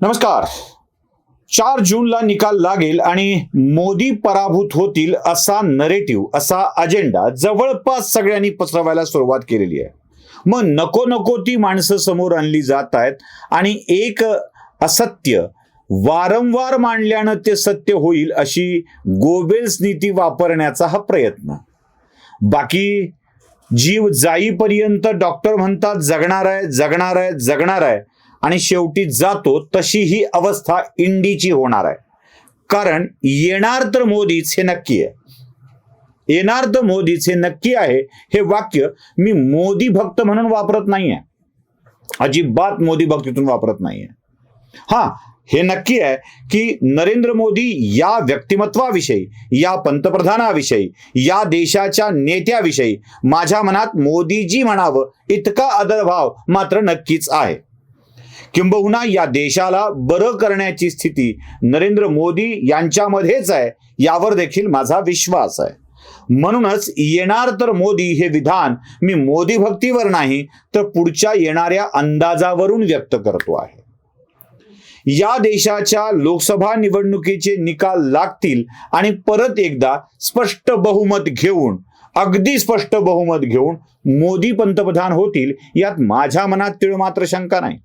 नमस्कार. चार जूनला निकाल लागेल आणि मोदी पराभूत होतील असा नरेटिव्ह असा अजेंडा जवळपास सगळ्यांनी पसरवायला सुरुवात केलेली आहे. मग नको नको ती माणसं समोर आणली जात आहेत आणि एक असत्य वारंवार मांडल्यानं ते सत्य होईल अशी गोबेल्स नीती वापरण्याचा हा प्रयत्न. बाकी जीव जाईपर्यंत डॉक्टर म्हणतात जगणार आहे जगणार आहे जगणार आहे. आणि शेवटी जातो तशी ही अवस्था इंडीची होणार आहे. कारण येणार तर मोदीच हे नक्की आहे. येणार तर मोदीच हे नक्की आहे हे वाक्य मी मोदी भक्त म्हणून वापरत नाहीये. अजिबात मोदी भक्तीतून वापरत नाहीये. हा हे नक्की आहे की नरेंद्र मोदी या व्यक्तिमत्वाविषयी या पंतप्रधानाविषयी या देशाच्या नेत्याविषयी माझ्या मनात मोदीजी म्हणावं इतका आदरभाव मात्र नक्कीच आहे. किंबहुना या देशाला बरं करण्याची स्थिती नरेंद्र मोदी यांच्यामध्येच आहे यावर देखील माझा विश्वास आहे. म्हणूनच येणार तर मोदी हे विधान मी मोदी भक्तीवर नाही तर पुढच्या येणाऱ्या अंदाजावरून व्यक्त करतो आहे. या देशाच्या लोकसभा निवडणुकीचे निकाल लागतील आणि परत एकदा स्पष्ट बहुमत घेऊन अगदी स्पष्ट बहुमत घेऊन मोदी पंतप्रधान होतील यात माझ्या मनात तिळमात्र शंका नाही.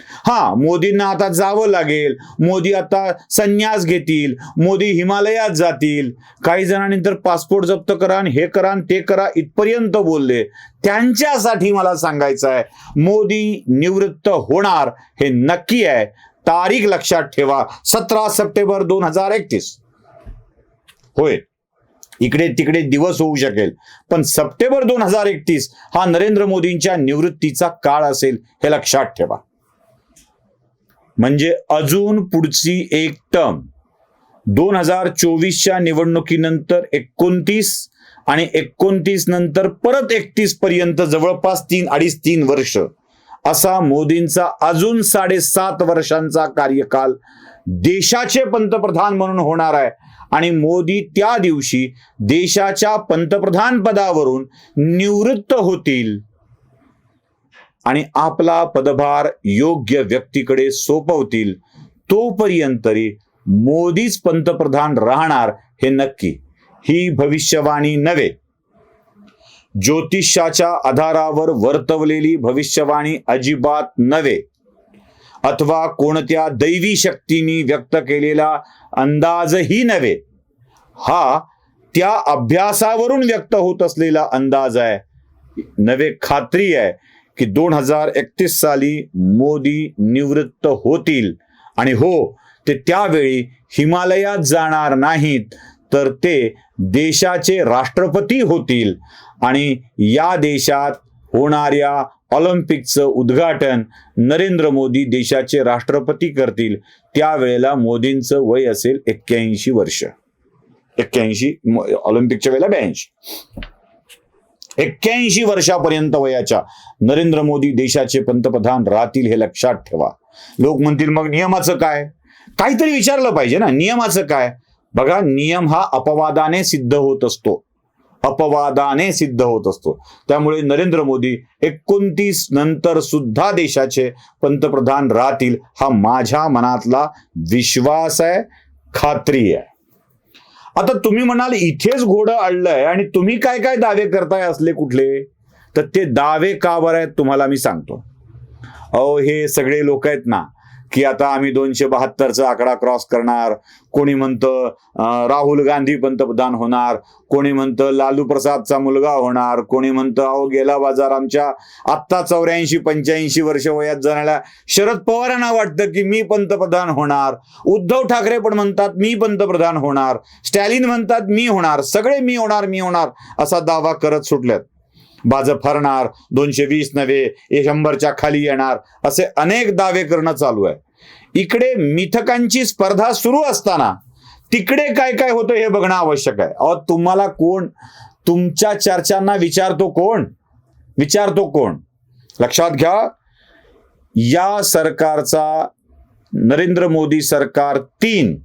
हा मोदींना आता जावं लागेल. मोदी आता संन्यास घेतील. मोदी हिमालयात जातील. काही जणांनी तर पासपोर्ट जप्त करा हे करा ते करा इथपर्यंत बोलले. त्यांच्यासाठी मला सांगायचं आहे मोदी निवृत्त होणार हे नक्की आहे. तारीख लक्षात ठेवा सतरा सप्टेंबर दोन हजार एकतीस. होय. इकडे तिकडे दिवस होऊ शकेल. पण सप्टेंबर दोन हजार एकतीस हा नरेंद्र मोदींच्या निवृत्तीचा काळ असेल हे लक्षात ठेवा. म्हणजे अजून पुढची एक टर्म. दोन हजार चोवीसच्या निवडणुकीनंतर एकोणतीस आणि एकोणतीस नंतर परत एकतीस पर्यंत जवळपास तीन अडीच तीन वर्ष. असा मोदींचा अजून साडेसात वर्षांचा कार्यकाल देशाचे पंतप्रधान म्हणून होणार आहे. आणि मोदी त्या दिवशी देशाच्या पंतप्रधान पदावरून निवृत्त होतील. आणि आपला पदभार योग्य व्यक्तीकडे सोपवतील तोपर्यंत तरी मोदीच पंतप्रधान राहणार हे नक्की. ही भविष्यवाणी नव्हे. ज्योतिषाच्या आधारावर वर्तवलेली भविष्यवाणी अजिबात नव्हे. अथवा कोणत्या दैवी शक्तींनी व्यक्त केलेला अंदाजही नव्हे. हा त्या अभ्यासावरून व्यक्त होत असलेला अंदाज आहे. नव्हे खात्री आहे. की दोन हजार एकतीस साली मोदी निवृत्त होतील. आणि हो ते त्यावेळी हिमालयात जाणार नाहीत तर ते देशाचे राष्ट्रपती होतील. आणि या देशात होणाऱ्या ऑलिम्पिकचं उद्घाटन नरेंद्र मोदी देशाचे राष्ट्रपती करतील. त्यावेळेला मोदींचं वय असेल एक्क्याऐंशी वर्ष. एक्क्याऐंशी ऑलिम्पिकच्या वेळेला ब्याऐंशी. एक्क्याऐंशी वर्षापर्यंत वयाच्या नरेंद्र मोदी देशाचे पंतप्रधान राहतील हे लक्षात ठेवा. लोक म्हणतील मग नियमाचं काय? काहीतरी विचारलं पाहिजे ना नियमाचं काय? बघा नियम हा अपवादाने सिद्ध होत असतो. अपवादाने सिद्ध होत असतो. त्यामुळे नरेंद्र मोदी एकोणतीस नंतर सुद्धा देशाचे पंतप्रधान राहतील हा माझ्या मनातला विश्वास आहे खात्री आहे. आता तुम्ही म्हणाल इथेच घोडं अडलंय आणि तुम्ही काय काय दावे करताय असले कुठले? तर ते दावे का बरं आहेत तुम्हाला मी सांगतो. अहो हे सगळे लोक आहेत ना की आता आम्ही दोनशे बहात्तरचा आकडा क्रॉस करणार. कोणी म्हणतं राहुल गांधी पंतप्रधान होणार. कोणी म्हणतं लालू प्रसादचा मुलगा होणार. कोणी म्हणतं अहो गेला बाजार आमच्या आत्ता चौऱ्याऐंशी पंच्याऐंशी वर्ष वयात जाणाऱ्या शरद पवारांना वाटतं की मी पंतप्रधान होणार. उद्धव ठाकरे पण म्हणतात मी पंतप्रधान होणार. स्टॅलिन म्हणतात मी होणार. सगळे मी होणार मी होणार असा दावा करत सुटल्यात भाजप हरणार दोनशे वीस नव्हे हे शंभरच्या खाली येणार असे अनेक दावे करणं चालू आहे. इकडे मिथकांची स्पर्धा सुरू असताना तिकडे काय काय होतं हे बघणं आवश्यक आहे. अहो तुम्हाला कोण तुमच्या चर्चांना विचारतो कोण? विचारतो कोण? लक्षात घ्या या सरकारचा नरेंद्र मोदी सरकार तीन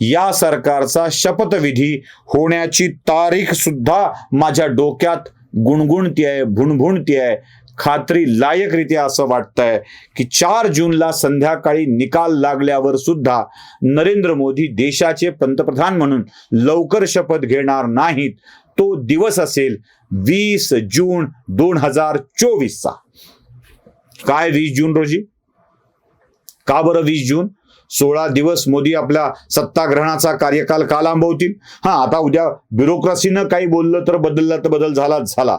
या सरकारचा शपथविधी होण्याची तारीख सुद्धा माझ्या डोक्यात गुणगुणती आहे भुणभुणती आहे खात्री लायकरित्या असं वाटतंय की चार जूनला संध्याकाळी निकाल लागल्यावर सुद्धा नरेंद्र मोदी देशाचे पंतप्रधान म्हणून लवकर शपथ घेणार नाहीत. तो दिवस असेल वीस जून दोन हजार चोवीसचा. काय वीस जून रोजी? का बरं वीस जून? सोळा दिवस मोदी आपल्या सत्ताग्रहणाचा कार्यकाल का लांबवतील? हा आता उद्या ब्युरोक्रेसीनं काही बोललं तर बदललं तर बदल झालाच झाला.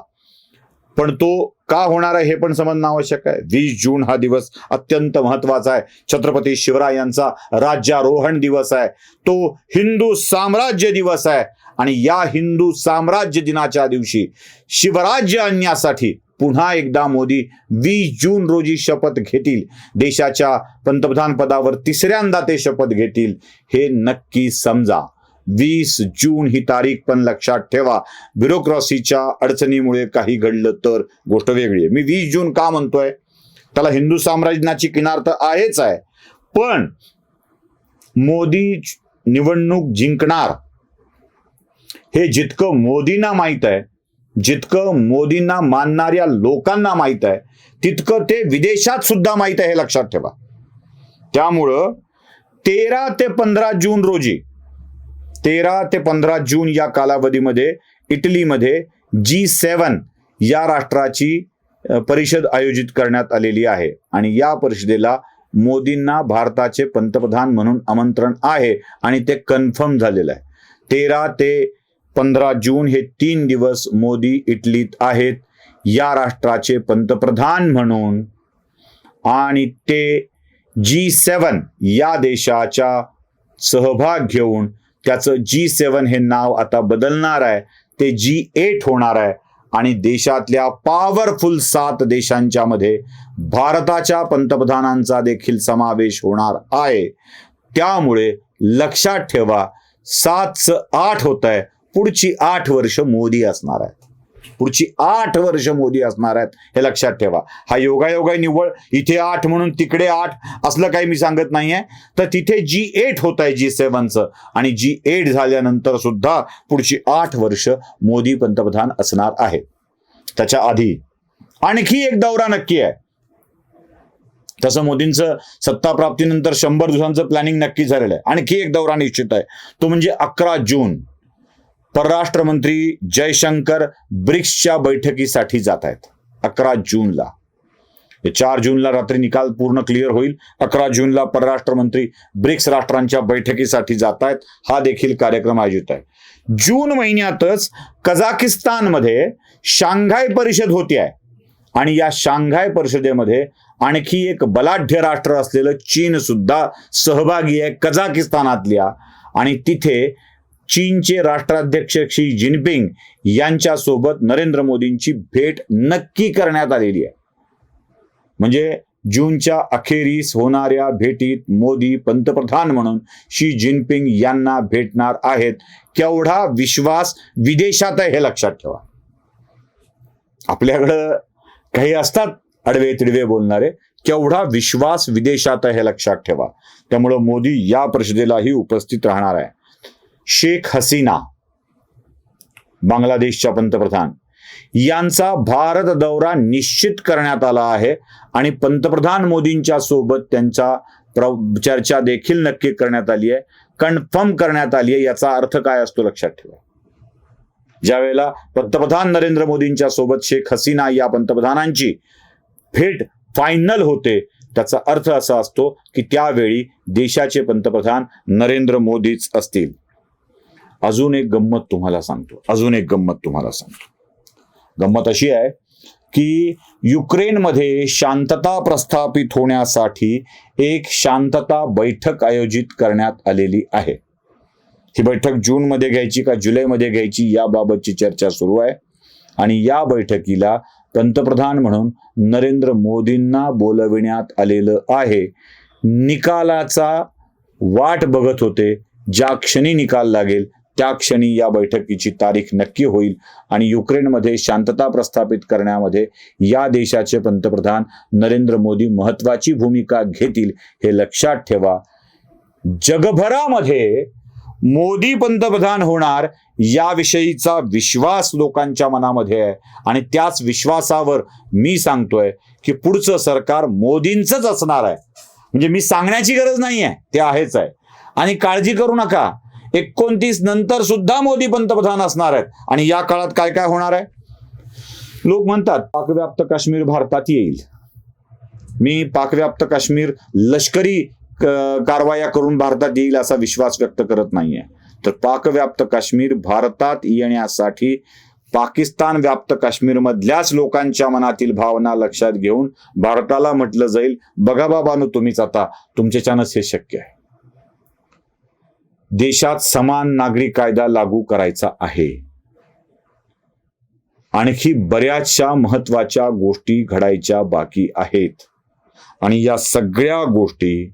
पण तो का होणार आहे हे पण समजणं आवश्यक आहे. वीस जून हा दिवस अत्यंत महत्त्वाचा आहे. छत्रपती शिवरायांचा राज्यारोहण दिवस आहे. तो हिंदू साम्राज्य दिवस आहे. आणि या हिंदू साम्राज्य दिनाच्या दिवशी शिवराज्य आणण्यासाठी पुन्हा एकदा मोदी वीस जून रोजी शपथ घेतील. देशाच्या पंतप्रधान पदावर तिसऱ्यांदा ते शपथ घेतील. हे नक्की समजा. वीस जून ही तारीख पण लक्षात ठेवा. ब्युरोक्रॉसीच्या अडचणीमुळे काही घडलं तर गोष्ट वेगळी आहे. मी वीस जून का म्हणतोय? त्याला हिंदू साम्राज्याची किनार तर आहेच आहे. पण मोदी निवडणूक जिंकणार. हे जितकं मोदींना माहीत आहे जितकं मोदींना मानणाऱ्या लोकांना माहीत आहे तितकं ते विदेशात सुद्धा माहीत आहे हे लक्षात ठेवा. त्यामुळं तेरा ते पंधरा जून रोजी तेरा ते पंधरा जून या कालावधीमध्ये इटलीमध्ये जी सेवन या राष्ट्राची परिषद आयोजित करण्यात आलेली आहे. आणि या परिषदेला मोदींना भारताचे पंतप्रधान म्हणून आमंत्रण आहे आणि ते कन्फर्म झालेलं आहे. तेरा ते पंधरा जून हे तीन दिवस मोदी इटलीत आहेत. या राष्ट्राचे पंतप्रधान म्हणून आणि ते जी सेवन या देशाच्या सहभाग घेऊन त्याचं जी सेवन हे नाव आता बदलणार आहे. ते जी एट होणार आहे. आणि देशातल्या पॉवरफुल सात देशांच्या मध्ये भारताच्या पंतप्रधानांचा देखील समावेश होणार आहे. त्यामुळे लक्षात ठेवा सात आठ होत आहे पुढची आठ वर्ष मोदी असणार आहेत. पुढची आठ वर्ष मोदी असणार आहेत हे लक्षात ठेवा. हा योगायोगाय निव्वळ इथे आठ म्हणून तिकडे आठ असलं काही मी सांगत नाहीये. तर तिथे जी एट होत आहे जी सेवनचं आणि जी एट झाल्यानंतर सुद्धा पुढची आठ वर्ष मोदी पंतप्रधान असणार आहे. त्याच्या आधी आणखी एक दौरा नक्की आहे. तसं मोदींचं सत्ता प्राप्तीनंतर शंभर दिवसांचं प्लॅनिंग नक्की झालेलं आहे. आणखी एक दौरा निश्चित आहे. तो म्हणजे अकरा जून. परराष्ट्र मंत्री जयशंकर ब्रिक्सच्या बैठकीसाठी जात आहेत. अकरा जूनला. चार जूनला रात्री निकाल पूर्ण क्लिअर होईल. अकरा जूनला परराष्ट्र मंत्री ब्रिक्स राष्ट्रांच्या बैठकीसाठी जात आहेत. हा देखील कार्यक्रम आयोजित आहे. जून महिन्यातच कझाकिस्तानमध्ये शांघाय परिषद होती आहे. आणि या शांघाय परिषदेमध्ये आणखी एक बलाढ्य राष्ट्र असलेलं चीन सुद्धा सहभागी आहे. कझाकिस्तानातल्या. आणि तिथे चीनचे राष्ट्राध्यक्ष शी जिनपिंग यांच्यासोबत नरेंद्र मोदींची भेट नक्की करण्यात आलेली आहे. म्हणजे जूनच्या अखेरीस होणाऱ्या भेटीत मोदी पंतप्रधान म्हणून शी जिनपिंग यांना भेटणार आहेत. केवढा विश्वास विदेशात आहे हे लक्षात ठेवा. आपल्याकडं काही असतात अडवे तिडवे बोलणारे केवढा विश्वास विदेशात आहे हे लक्षात ठेवा. त्यामुळं मोदी या परिषदेलाही उपस्थित राहणार आहे. शेख हसीना बांगलादेशच्या पंतप्रधान. यांचा भारत दौरा निश्चित करण्यात आला आहे आणि पंतप्रधान मोदींच्या सोबत त्यांचा प्र- चर्चा देखील नक्की करण्यात आली आहे कन्फर्म करण्यात आली आहे याचा अर्थ काय असतो लक्षात ठेवा. ज्यावेळेला पंतप्रधान नरेंद्र मोदींच्या सोबत शेख हसीना या पंतप्रधानांची भेट फायनल होते त्याचा अर्थ असा असतो की त्यावेळी देशाचे पंतप्रधान नरेंद्र मोदीच असतील. अजून एक गंमत तुम्हाला सांगतो. अजून एक गंमत तुम्हाला सांगतो. गंमत अशी आहे की युक्रेनमध्ये शांतता प्रस्थापित होण्यासाठी एक शांतता बैठक आयोजित करण्यात आलेली आहे. ही बैठक जूनमध्ये घ्यायची का जुलैमध्ये घ्यायची याबाबतची चर्चा सुरू आहे. आणि या बैठकीला पंतप्रधान म्हणून नरेंद्र मोदींना बोलविण्यात आलेलं आहे. निकालाचा वाट बघत होते. ज्या क्षणी निकाल लागेल त्या क्षणी या बैठकीची तारीख नक्की होईल आणि युक्रेनमध्ये शांतता प्रस्थापित करण्यामध्ये या देशाचे पंतप्रधान नरेंद्र मोदी महत्वाची भूमिका घेतील हे लक्षात ठेवा. जगभरामध्ये मोदी पंतप्रधान होणार याविषयीचा विश्वास लोकांच्या मनामध्ये आहे आणि त्याच विश्वासावर मी सांगतोय की पुढचं सरकार मोदींचंच असणार आहे. म्हणजे मी सांगण्याची गरज नाही आहे ते आहेच आहे. आणि काळजी करू नका. एकोणतीस नंतर सुद्धा मोदी पंतप्रधान असणार आहेत. आणि या काळात काय काय होणार आहे? लोक म्हणतात पाकव्याप्त काश्मीर भारतात येईल. मी पाकव्याप्त काश्मीर लष्करी कारवाया करून भारतात येईल असा विश्वास व्यक्त करत नाहीये. तर पाकव्याप्त काश्मीर भारतात येण्यासाठी पाकिस्तान व्याप्त काश्मीरमधल्याच लोकांच्या मनातील भावना लक्षात घेऊन भारताला म्हटलं जाईल बघा बाबानो तुम्हीच आता तुमच्याच्यानंच हे शक्य आहे. देशात समान नागरी कायदा लागू करायचा आहे. आणखी बऱ्याचशा महत्त्वाच्या गोष्टी घडायच्या बाकी आहेत. आणि या सगळ्या गोष्टी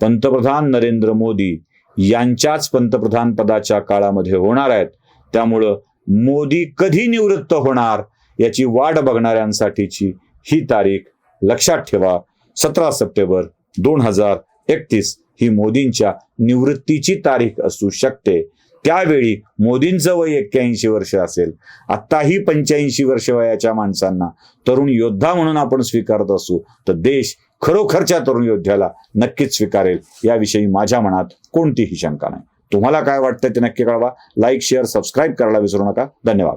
पंतप्रधान नरेंद्र मोदी यांच्याच पंतप्रधान पदाच्या काळामध्ये होणार आहेत. त्यामुळं मोदी कधी निवृत्त होणार याची वाट बघणाऱ्यांसाठीची ही तारीख लक्षात ठेवा. सतरा सप्टेंबर दोन हजार एकतीस. ही मोदींच्या निवृत्तीची तारीख असू शकते. त्यावेळी मोदींचं वय एक्क्याऐंशी वर्ष असेल. आत्ताही पंच्याऐंशी वर्ष वयाच्या माणसांना तरुण योद्धा म्हणून आपण स्वीकारत असू तर देश खरोखरच्या तरुण योद्ध्याला नक्कीच स्वीकारेल. याविषयी माझ्या मनात कोणतीही शंका नाही. तुम्हाला काय वाटतं ते नक्की कळवा. लाईक शेअर सबस्क्राईब करायला विसरू नका. धन्यवाद.